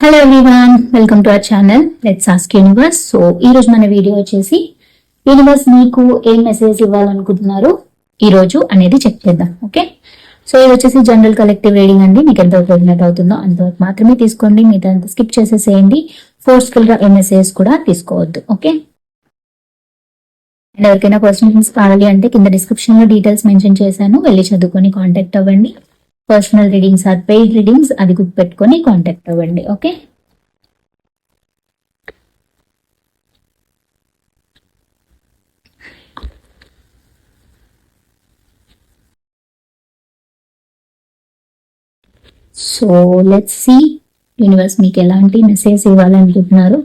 Hello everyone welcome to our channel let's ask universe so ఈ రోజు మన video వచ్చేసి యూనివర్స్ మీకు ఏం మెసేజ్ ఇవ్వాలనుకుంటున్నారు ఈ రోజు అనేది చెక్ చేద్దాం ఓకే సో ఇది వచ్చేసి జనరల్ కలెక్టివ్ రీడింగ్ అండి. మీకు ఎంత ప్రెగ్నెంట్ అవుతుందో అంతవరకు మాత్రమే తీసుకోండి. మిగతా స్కిప్ చేసేసేయండి. ఫోర్స్ఫుల్గా ఏ మెసేజ్ కూడా తీసుకోవద్దు ఓకే అండ్ ఎవరికైనా పర్సనల్స్ కావాలి అంటే కింద డిస్క్రిప్షన్లో డీటెయిల్స్ మెన్షన్ చేశాను. వెళ్ళి చదువుకొని కాంటాక్ట్ అవ్వండి. Personal readings or paid readings అది గుర్తుపెట్టుకొని కాంటాక్ట్ అవ్వండి okay? So let's see universe మీకు ఎలాంటి message ఇవ్వాలనుకుంటున్నారు?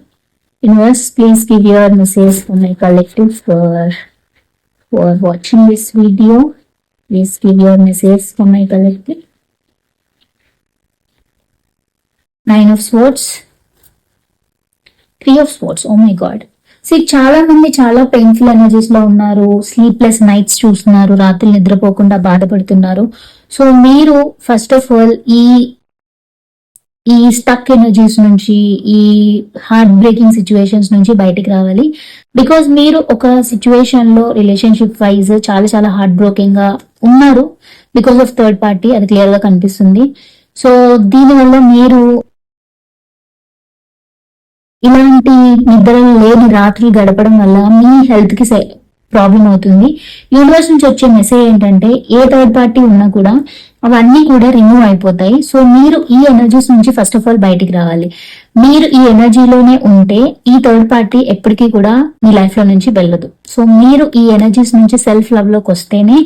Universe please give your message for my collective for for watching this video please give your message for my collective nine of swords three of swords oh my god see చాలా మంది చాలా painful ఎనర్జీస్లో ఉన్నారు. Sleepless nights చూస్తున్నారు. రాత్రి నిద్రపోకుండా బాధపడుతున్నారు. So మీరు first of all ఈ ఈ స్టక్ ఎనర్జీస్ నుంచి ఈ హార్ట్ బ్రేకింగ్ సిచ్యువేషన్స్ నుంచి బయటికి రావాలి. బికాస్ మీరు ఒక సిచ్యువేషన్లో రిలేషన్షిప్ వైజ్ చాలా చాలా హార్ట్ బ్రోకింగ్గా ఉన్నారు. బికాస్ ఆఫ్ థర్డ్ పార్టీ అది క్లియర్గా కనిపిస్తుంది. సో దీనివల్ల మీరు ఇలాంటి నిద్ర లేని రాత్రులు గడపడం వల్ల మీ హెల్త్కి ప్రాబ్లం అవుతుంది యూనివర్స్ నుంచి వచ్చే మెసేజ్ ఏంటంటే ఏ థర్డ్ పార్టీ ఉన్నా కూడా అవన్నీ కూడా రిమూవ్ అయిపోతాయి. సో మీరు ఈ ఎనర్జీస్ నుంచి ఫస్ట్ ఆఫ్ ఆల్ బయటికి రావాలి. మీరు ఈ ఎనర్జీలోనే ఉంటే ఈ థర్డ్ పార్టీ ఎప్పటికీ కూడా మీ లైఫ్లో నుంచి వెళ్ళదు. సో మీరు ఈ ఎనర్జీస్ నుంచి సెల్ఫ్ లవ్లోకి వస్తేనే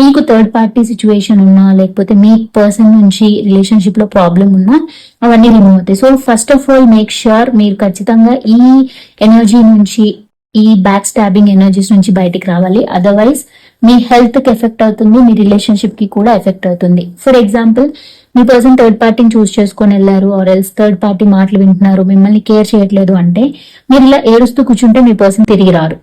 మీకు థర్డ్ పార్టీ సిచ్యువేషన్ ఉన్నా లేకపోతే మీ పర్సన్ నుంచి రిలేషన్షిప్లో ప్రాబ్లం ఉన్నా అవన్నీ రిమూవ్ అవుతాయి. So first of all make sure మీరు ఖచ్చితంగా ఈ ఎనర్జీ నుంచి ఈ బ్యాక్ స్టాబింగ్ ఎనర్జీస్ నుంచి బయటికి రావాలి. అదర్వైజ్ మీ హెల్త్కి ఎఫెక్ట్ అవుతుంది మీ రిలేషన్షిప్కి కూడా ఎఫెక్ట్ అవుతుంది. ఫర్ ఎగ్జాంపుల్ మీ పర్సన్ థర్డ్ పార్టీని చూస్ చేసుకొని వెళ్ళారు ఆర్ ఎల్స్ థర్డ్ పార్టీ మాటలు వింటున్నారు మిమ్మల్ని కేర్ చేయట్లేదు అంటే మీరు ఇలా ఏడుస్తూ కూర్చుంటే మీ పర్సన్ తిరిగి రారు.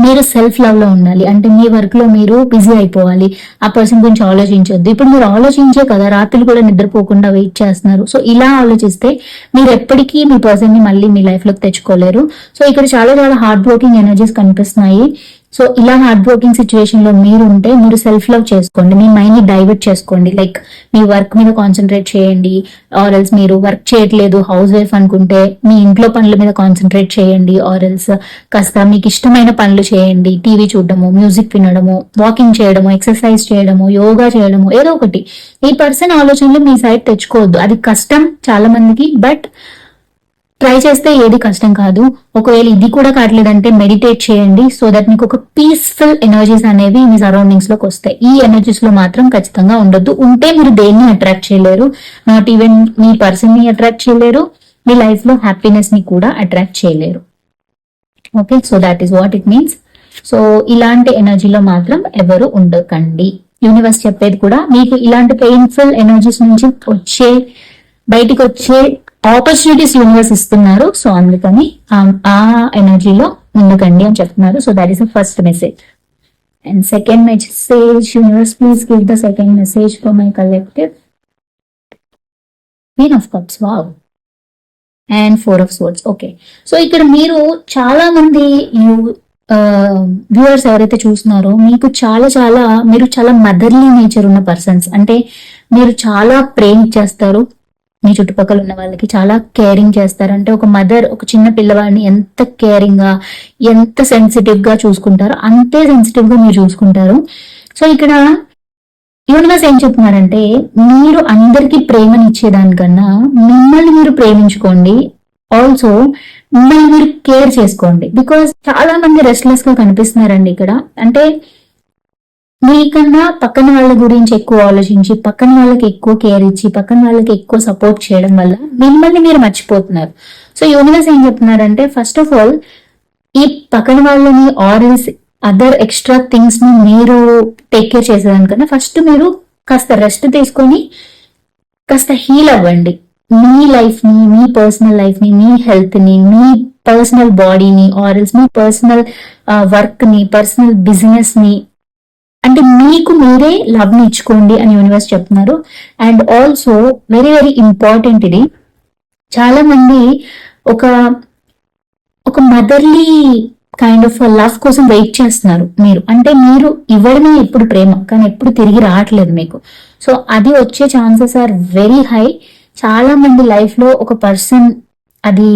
మీరు సెల్ఫ్ లవ్లో ఉండాలి. అంటే మీ వర్క్లో మీరు బిజీ అయిపోవాలి. ఆ పర్సన్ గురించి ఆలోచించొద్దు. ఇప్పుడు మీరు ఆలోచించే కదా రాత్రులు కూడా నిద్రపోకుండా వెయిట్ చేస్తున్నారు. సో ఇలా ఆలోచిస్తే మీరు ఎప్పటికీ మీ పర్సన్ని మళ్ళీ మీ లైఫ్లోకి తెచ్చుకోలేరు. సో ఇక్కడ చాలా చాలా హార్డ్ వర్కింగ్ ఎనర్జీస్ కనిపిస్తున్నాయి. సో ఇలా హార్డ్ వర్కింగ్ సిచ్యువేషన్లో మీరు ఉంటే మీరు సెల్ఫ్ లవ్ చేసుకోండి మీ మైండ్ని డైవర్ట్ చేసుకోండి. లైక్ మీ వర్క్ మీద కాన్సన్ట్రేట్ చేయండి ఆర్ ఎల్స్ మీరు వర్క్ చేయట్లేదు హౌస్ వైఫ్ అనుకుంటే మీ ఇంట్లో పనుల మీద కాన్సన్ట్రేట్ చేయండి ఆర్ ఎల్స్ కాస్త మీకు ఇష్టమైన పనులు చేయండి. టీవీ చూడడము మ్యూజిక్ వినడము వాకింగ్ చేయడము ఎక్సర్సైజ్ చేయడము యోగా చేయడము ఏదో ఒకటి. ఈ పర్సన్ ఆలోచనలు మీ సైడ్ తెచ్చుకోవద్దు. అది కష్టం చాలా మందికి బట్ ట్రై చేస్తే ఏది కష్టం కాదు. ఒకవేళ ఇది కూడా కావట్లేదంటే మెడిటేట్ చేయండి. సో దట్ మీకు ఒక పీస్ఫుల్ ఎనర్జీస్ అనేవి మీ సరౌండింగ్స్లోకి వస్తాయి. ఈ ఎనర్జీస్లో మాత్రం ఖచ్చితంగా ఉండొద్దు. ఉంటే మీరు దేన్ని అట్రాక్ట్ చేయలేరు. నాట్ ఈవెన్ మీ పర్సన్ని అట్రాక్ట్ చేయలేరు. మీ లైఫ్లో హ్యాపీనెస్ని కూడా అట్రాక్ట్ చేయలేరు. Okay so that is what it means so ఇలాంటి ఎనర్జీలో మాత్రం ఎవరు ఉండకండి. యూనివర్స్ చెప్పేది కూడా మీకు ఇలాంటి పెయిన్ఫుల్ ఎనర్జీస్ నుంచి వచ్చే బయటికి వచ్చే ఆపర్చునిటీస్ యూనివర్స్ ఇస్తున్నారు. సో అందుకని um, ఆ ఎనర్జీలో ముందుకండి అని చెప్తున్నారు. So that is the first message and second message universe please give the second message for my collective queen of cups wow and four of swords okay so ఇక్కడ మీరు చాలా మంది యూ వ్యూవర్స్ ఎవరైతే చూస్తున్నారో మీకు చాలా చాలా మీరు చాలా మదర్లీ నేచర్ ఉన్న పర్సన్స్ అంటే మీరు చాలా ప్రేమ్ ఇచ్చేస్తారు మీ చుట్టుపక్కల ఉన్న వాళ్ళకి చాలా కేరింగ్ చేస్తారు అంటే ఒక మదర్ ఒక చిన్న పిల్లవాడిని ఎంత కేరింగ్గా ఎంత సెన్సిటివ్గా చూసుకుంటారో అంతే సెన్సిటివ్గా మీరు చూసుకుంటారు. సో ఇక్కడ యూనివర్స్ ఏం చెప్తున్నారంటే మీరు అందరికి ప్రేమని ఇచ్చేదానికన్నా మిమ్మల్ని మీరు ప్రేమించుకోండి. ఆల్సో మిమ్మల్ని మీరు కేర్ చేసుకోండి. బికాస్ చాలా మంది రెస్ట్లెస్గా కనిపిస్తున్నారండి ఇక్కడ. అంటే మీకన్నా పక్కన వాళ్ళ గురించి ఎక్కువ ఆలోచించి పక్కన వాళ్ళకి ఎక్కువ కేర్ ఇచ్చి పక్కన వాళ్ళకి ఎక్కువ సపోర్ట్ చేయడం వల్ల మిమ్మల్ని మీరు మర్చిపోతున్నారు. సో యూనివర్స్ ఏం చెప్తున్నారంటే ఫస్ట్ ఆఫ్ ఆల్ ఈ పక్కన వాళ్ళని ఆరెల్స్ అదర్ ఎక్స్ట్రా థింగ్స్ని మీరు టేక్ కేర్ చేసేదానికన్నా ఫస్ట్ మీరు కాస్త రెస్ట్ తీసుకొని కాస్త హీల్ అవ్వండి. మీ లైఫ్ని మీ పర్సనల్ లైఫ్ని మీ హెల్త్ని మీ పర్సనల్ బాడీని ఆర్ఎల్స్ మీ పర్సనల్ వర్క్ uh, ని పర్సనల్ బిజినెస్ని అంటే మీకు మీరే లవ్ని ఇచ్చుకోండి అని యూనివర్స్ చెప్తున్నారు. And also very very important ఇది. చాలా మంది ఒక ఒక మదర్లీ కైండ్ ఆఫ్ లవ్ కోసం వెయిట్ చేస్తున్నారు మీరు. అంటే మీరు ఇవ్వడమే ఎప్పుడు ప్రేమ కానీ ఎప్పుడు తిరిగి రావట్లేదు మీకు. సో అది వచ్చే ఛాన్సెస్ ఆర్ వెరీ హై చాలా మంది లైఫ్లో ఒక పర్సన్ అది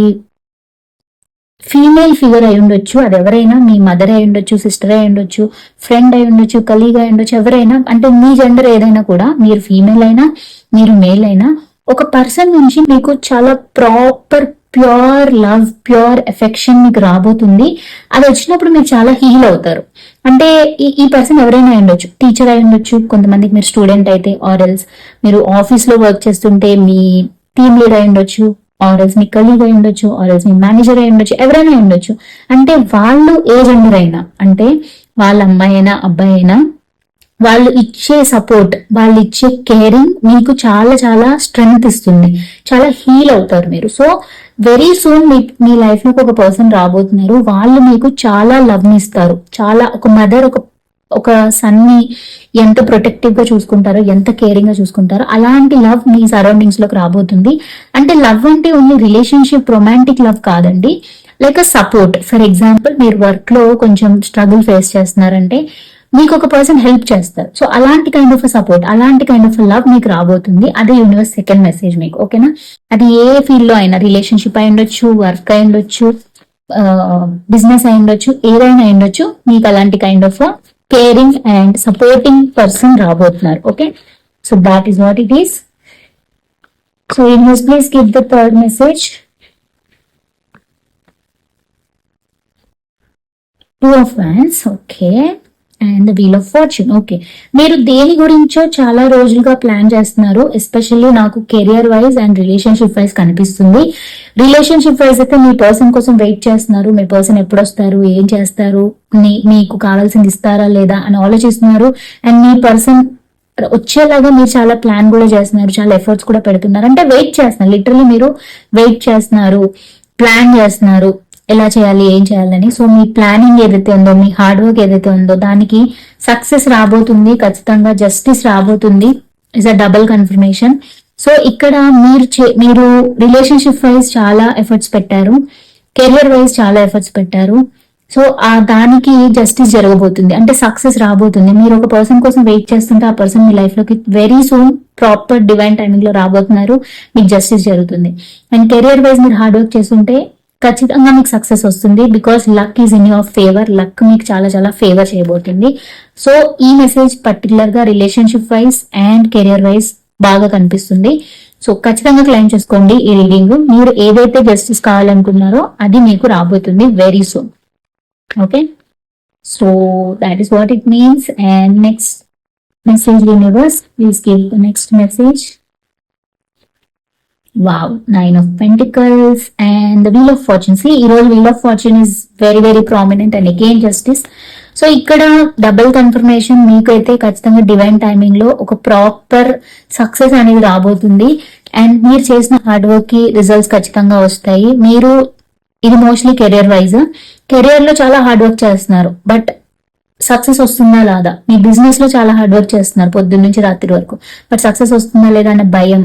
ఫీమేల్ ఫిగర్ అయి ఉండొచ్చు అది ఎవరైనా మీ మదర్ అయి ఉండొచ్చు సిస్టర్ అయి ఉండొచ్చు ఫ్రెండ్ అయి ఉండొచ్చు కలీగ్ అయి ఉండొచ్చు ఎవరైనా అంటే మీ జెండర్ ఏదైనా కూడా మీరు ఫీమేల్ అయినా మీరు మేల్ అయినా ఒక పర్సన్ నుంచి మీకు చాలా proper pure love pure affection మీకు రాబోతుంది. అది వచ్చినప్పుడు మీరు చాలా హీల్ అవుతారు. అంటే ఈ ఈ పర్సన్ ఎవరైనా అయి ఉండొచ్చు టీచర్ అయి ఉండొచ్చు కొంతమందికి మీరు స్టూడెంట్ అయితే ఆర్ఎల్స్ మీరు ఆఫీస్లో వర్క్ చేస్తుంటే మీ టీమ్ లీడర్ అయి ఉండొచ్చు ఆర్ఎస్ మీ కలీగ్ అయి ఉండొచ్చు ఆర్ఎస్ మీ మేనేజర్ అయి ఉండొచ్చు ఎవరైనా ఉండొచ్చు. అంటే వాళ్ళు ఏ జెండర్ అయినా అంటే వాళ్ళ అమ్మాయి అయినా అబ్బాయి అయినా వాళ్ళు ఇచ్చే సపోర్ట్ వాళ్ళు ఇచ్చే కేరింగ్ మీకు చాలా చాలా స్ట్రెంగ్త్ ఇస్తుంది. చాలా హీల్ అవుతారు మీరు. సో వెరీ సూన్ మీ మీ లైఫ్ ఒక పర్సన్ రాబోతున్నారు. వాళ్ళు మీకు చాలా లవ్ ఇస్తారు. చాలా ఒక మదర్ ఒక ఒక సన్ని ఎంత ప్రొటెక్టివ్గా చూసుకుంటారో ఎంత కేరింగ్గా చూసుకుంటారో అలాంటి లవ్ మీ సరౌండింగ్స్లోకి రాబోతుంది. అంటే లవ్ అంటే ఓన్లీ రిలేషన్షిప్ రొమాంటిక్ లవ్ కాదండి. Like a support for example మీరు వర్క్లో కొంచెం స్ట్రగుల్ ఫేస్ చేస్తున్నారంటే మీకు ఒక పర్సన్ హెల్ప్ చేస్తారు. సో అలాంటి కైండ్ ఆఫ్ సపోర్ట్ అలాంటి కైండ్ ఆఫ్ లవ్ మీకు రాబోతుంది. అదే యూనివర్స్ సెకండ్ మెసేజ్ మీకు ఓకేనా అది ఏ ఫీల్డ్లో అయినా రిలేషన్షిప్ అయి ఉండొచ్చు వర్క్ అయి ఉండొచ్చు బిజినెస్ అయి ఉండొచ్చు ఏదైనా అయి ఉండొచ్చు మీకు అలాంటి kind of caring and supporting person Rabotnar. Okay, so that is what it is. So in this please give the third message. Two of Wands. Okay. And wheel of fortune okay మీరు దేని గురించో చాలా రోజులుగా plan చేస్తున్నారు especially నాకు career wise and relationship wise కనిపిస్తుంది. Relationship wise అయితే మీ పర్సన్ కోసం వెయిట్ చేస్తున్నారు మీ పర్సన్ ఎప్పుడు వస్తారు ఏం చేస్తారు మీ- మీకు కావాల్సింది ఇస్తారా లేదా అని ఆలోచిస్తున్నారు. అండ్ మీ పర్సన్ వచ్చేలాగా మీరు చాలా ప్లాన్ కూడా చేస్తున్నారు చాలా ఎఫర్ట్స్ కూడా పెడుతున్నారు. అంటే వెయిట్ చేస్తున్నారు లిటరలీ మీరు వెయిట్ చేస్తున్నారు ప్లాన్ చేస్తున్నారు. ఎలా చేయాలి ఏం చేయాలని సో మీ ప్లానింగ్ ఏదైతే ఉందో మీ హార్డ్ వర్క్ ఏదైతే ఉందో దానికి సక్సెస్ రాబోతుంది ఖచ్చితంగా జస్టిస్ రాబోతుంది is a double confirmation so ఇక్కడ మీరు చే- మీరు రిలేషన్షిప్ వైజ్ చాలా ఎఫర్ట్స్ పెట్టారు కెరియర్ వైజ్ చాలా ఎఫర్ట్స్ పెట్టారు. సో ఆ దానికి జస్టిస్ జరగబోతుంది. అంటే సక్సెస్ రాబోతుంది. మీరు ఒక పర్సన్ కోసం వెయిట్ చేస్తుంటే ఆ పర్సన్ మీ లైఫ్లోకి వెరీ సూన్ ప్రాపర్ డివైన్ టైమింగ్లో రాబోతున్నారు మీకు జస్టిస్ జరుగుతుంది. అండ్ కెరియర్ వైజ్ మీరు హార్డ్ వర్క్ చేస్తుంటే ఖచ్చితంగా మీకు సక్సెస్ వస్తుంది because luck is in your favour luck మీకు చాలా చాలా ఫేవర్ చేయబోతుంది. సో ఈ మెసేజ్ పర్టికులర్గా relationship wise and career wise బాగా కనిపిస్తుంది. సో ఖచ్చితంగా క్లైమ్ చేసుకోండి ఈ రీడింగ్ మీరు ఏదైతే జస్టిస్ కావాలనుకున్నారో అది మీకు రాబోతుంది very soon okay so that is what it means and next message universe please give the next message wow nine of pentacles and the wheel of fortune see ఈ రోజు wheel of fortune is very very prominent and again justice so ఇక్కడ double confirmation మీకైతే ఖచ్చితంగా divine టైమింగ్లో ఒక proper success అనేది రాబోతుంది. And మీరు చేసిన హార్డ్ వర్క్కి రిజల్ట్స్ ఖచ్చితంగా వస్తాయి. మీరు ఇది మోస్ట్లీ కెరియర్ వైజ్ కెరియర్లో చాలా హార్డ్ వర్క్ చేస్తున్నారు. బట్ సక్సెస్ వస్తుందా లేదా? మీ బిజినెస్లో చాలా హార్డ్ వర్క్ చేస్తున్నారు పొద్దున్న నుంచి రాత్రి వరకు. బట్ సక్సెస్ వస్తుందా లేదా అనే భయం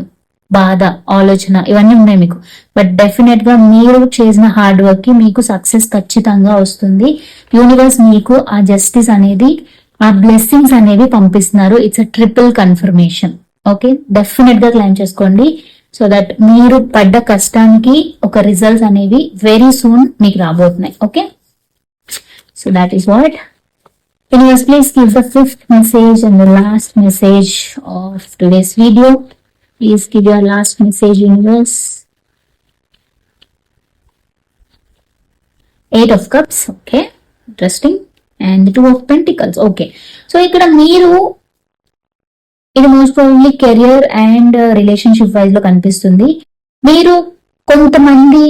బాధ ఆలోచన ఇవన్నీ ఉన్నాయి మీకు. బట్ డెఫినెట్గా మీరు చేసిన హార్డ్ వర్క్కి మీకు సక్సెస్ ఖచ్చితంగా వస్తుంది. యూనివర్స్ మీకు ఆ జస్టిస్ అనేది ఆ బ్లెస్సింగ్స్ అనేవి పంపిస్తున్నారు. It's a triple confirmation okay డెఫినెట్గా క్లైమ్ చేసుకోండి. సో దట్ మీరు పడ్డ కష్టానికి ఒక రిజల్ట్స్ అనేవి వెరీ సూన్ మీకు రాబోతున్నాయి. Okay so that is what Anyways, please give the fifth message and the last message of today's video Please give your last message, universe. Eight of Cups, okay, interesting. And the Two of Pentacles, okay. So ఇక్కడ మీరు ఇది most probably career and relationship వైజ్లో కనిపిస్తుంది మీరు కొంతమంది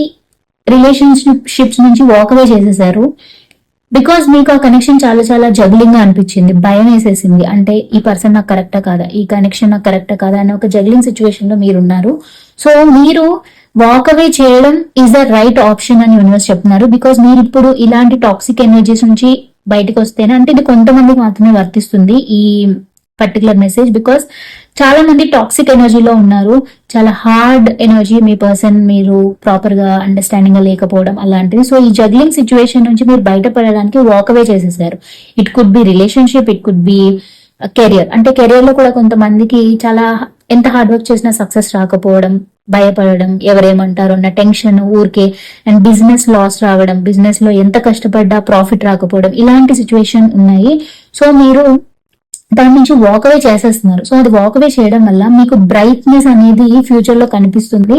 relationship ship నుంచి walk away చేసేసారు because మీకు ఆ కనెక్షన్ చాలా చాలా జగ్లింగ్గా అనిపించింది భయం వేసేసింది. అంటే ఈ పర్సన్ నాకు కరెక్టా కాదా? ఈ కనెక్షన్ నాకు కరెక్టా కాదా? అనే ఒక జగ్లింగ్ సిచ్యువేషన్లో మీరు ఉన్నారు. సో మీరు వాక్ అవే చేయడం ఈజ్ ద రైట్ ఆప్షన్ అని యూనివర్స్ చెప్తున్నారు. బికాస్ మీరు ఇప్పుడు ఇలాంటి టాక్సిక్ ఎనర్జీస్ నుంచి బయటకు వస్తేనే అంటే ఇది కొంతమందికి మాత్రమే వర్తిస్తుంది ఈ పర్టికులర్ మెసేజ్ బికాస్ చాలా మంది టాక్సిక్ ఎనర్జీలో ఉన్నారు. చాలా హార్డ్ ఎనర్జీ మీ పర్సన్ మీరు ప్రాపర్గా అండర్స్టాండింగ్గా లేకపోవడం అలాంటిది. సో ఈ జగ్లింగ్ సిచ్యువేషన్ నుంచి మీరు బయటపడడానికి వాక్ అవే చేసేసారు. It could be relationship it could be career అంటే కెరియర్లో కూడా కొంతమందికి చాలా ఎంత హార్డ్ వర్క్ చేసినా సక్సెస్ రాకపోవడం భయపడడం ఎవరేమంటారు అన్న టెన్షన్ ఊరికే అండ్ బిజినెస్ లాస్ రావడం బిజినెస్లో ఎంత కష్టపడ్డా ప్రాఫిట్ రాకపోవడం ఇలాంటి సిచ్యువేషన్ ఉన్నాయి. సో మీరు దాని నుంచి వాక్ అవే చేసేస్తున్నారు. సో అది వాక్ అవే చేయడం వల్ల మీకు బ్రైట్నెస్ అనేది ఫ్యూచర్లో కనిపిస్తుంది.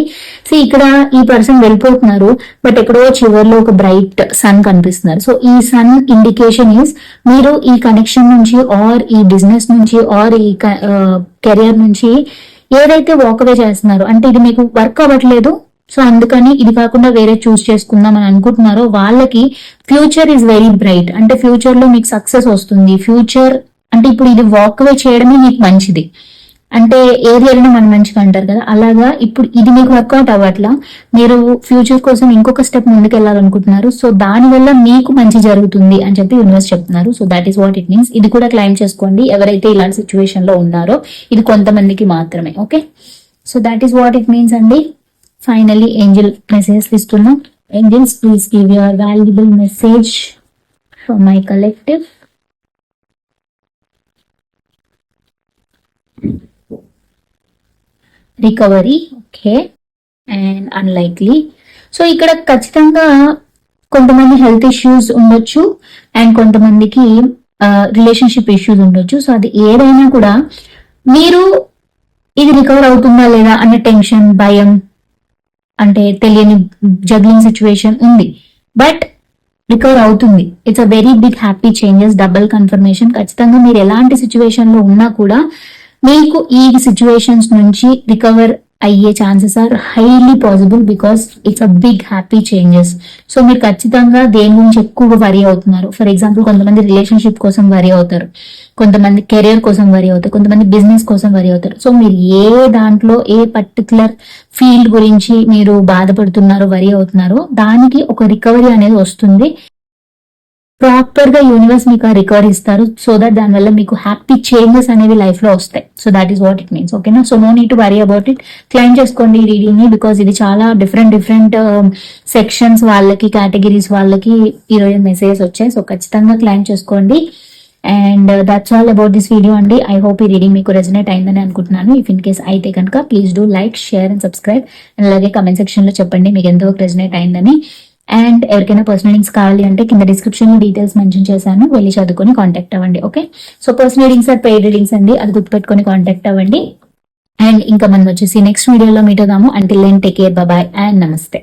సో ఇక్కడ ఈ పర్సన్ వెళ్ళిపోతున్నారు బట్ ఎక్కడో చివరిలో ఒక బ్రైట్ సన్ కనిపిస్తున్నారు. సో ఈ సన్ ఇండికేషన్ ఈస్ మీరు ఈ కనెక్షన్ నుంచి ఆర్ ఈ బిజినెస్ నుంచి ఆర్ ఈ కెరియర్ నుంచి ఏదైతే వాక్ అవే చేస్తున్నారో అంటే ఇది మీకు వర్క్ అవ్వట్లేదు సో అందుకని ఇది కాకుండా వేరే చూస్ చేసుకుందాం అని అనుకుంటున్నారో వాళ్ళకి ఫ్యూచర్ ఈజ్ వెరీ బ్రైట్ అంటే ఫ్యూచర్లో మీకు సక్సెస్ వస్తుంది. ఫ్యూచర్ అంటే ఇప్పుడు ఇది వాక్ అవే చేయడమే మీకు మంచిది. అంటే ఏది వెళ్ళినా మనం మంచిగా అంటారు కదా. అలాగా ఇప్పుడు ఇది మీకు వర్కౌట్ అవ్వట్లా. మీరు ఫ్యూచర్ కోసం ఇంకొక స్టెప్ ముందుకు వెళ్ళాలనుకుంటున్నారు సో దాని వల్ల మీకు మంచి జరుగుతుంది అని చెప్పి యూనివర్స్ చెప్తున్నారు. So that is what it means ఇది కూడా క్లైమ్ చేసుకోండి. ఎవరైతే ఇలాంటి సిచ్యువేషన్లో ఉన్నారో ఇది కొంతమందికి మాత్రమే. Okay so that is what it means అండి. ఫైనలీ ఏంజిల్ మెసేజ్ ఇస్తున్నాం. Angels please give your valuable message for my collective recovery okay and unlikely so ఇక్కడ ఖచ్చితంగా కొంతమంది హెల్త్ ఇష్యూస్ ఉండొచ్చు అండ్ కొంతమందికి రిలేషన్షిప్ ఇష్యూస్ ఉండొచ్చు. సో అది ఏదైనా కూడా మీరు ఇది రికవర్ అవుతుందా లేదా అనే టెన్షన్ భయం అంటే తెలియని జగ్లింగ్ సిచ్యువేషన్ ఉంది. బట్ రికవర్ అవుతుంది. It's a very big happy changes double confirmation ఖచ్చితంగా మీరు ఎలాంటి సిచ్యువేషన్లో ఉన్నా కూడా మీకు ఈ సిచ్యువేషన్స్ నుంచి రికవర్ అయ్యే chances are highly possible because it's a big happy changes so మీరు ఖచ్చితంగా దేని గురించి ఎక్కువగా వరి అవుతున్నారు? ఫర్ ఎగ్జాంపుల్ కొంతమంది రిలేషన్షిప్ కోసం వరి అవుతారు. కొంతమంది కెరియర్ కోసం వరి అవుతారు. కొంతమంది బిజినెస్ కోసం వరి అవుతారు. సో మీరు ఏ దాంట్లో ఏ పర్టికులర్ ఫీల్డ్ గురించి మీరు బాధపడుతున్నారో వరి అవుతున్నారో దానికి ఒక రికవరీ అనేది వస్తుంది. ప్రాపర్గా యూనివర్స్ మీకు రికవర్ ఇస్తారు. సో దట్ దానివల్ల మీకు హ్యాపీ చేంజెస్ అనేవి లైఫ్లో వస్తాయి. So that is what it means ఓకేనా so no need to worry about it claim చేసుకోండి ఈ రీడింగ్ని బికాస్ ఇది చాలా డిఫరెంట్ డిఫరెంట్ సెక్షన్స్ వాళ్ళకి కేటగిరీస్ వాళ్ళకి ఈరోజు మెసేజెస్ వచ్చాయి. సో ఖచ్చితంగా క్లైమ్ చేసుకోండి. And that's all about this video అండి. ఐ హోప్ ఈ రీడింగ్ మీకు రెజనేట్ అయిందని అనుకుంటున్నాను. ఇఫ్ ఇన్ కేస్ అయితే కనుక please do like share and subscribe and అలాగే కమెంట్ సెక్షన్లో చెప్పండి మీకు ఎంతో రెజనేట్ అయిందని. అండ్ ఎవరికైనా పర్సనల్ రీడింగ్స్ కావాలి అంటే కింద డిస్క్రిప్షన్లో డీటెయిల్స్ మెన్షన్ చేశాను. వెళ్ళి చదువుకొని కాంటాక్ట్ అవ్వండి okay so personal readings are paid readings అండి. అది గుర్తుపెట్టుకొని కాంటాక్ట్ అవ్వండి. అండ్ ఇంకా మనం వచ్చేసి నెక్స్ట్ వీడియోలో మీట్ అవుదాము. Until take care bye and namaste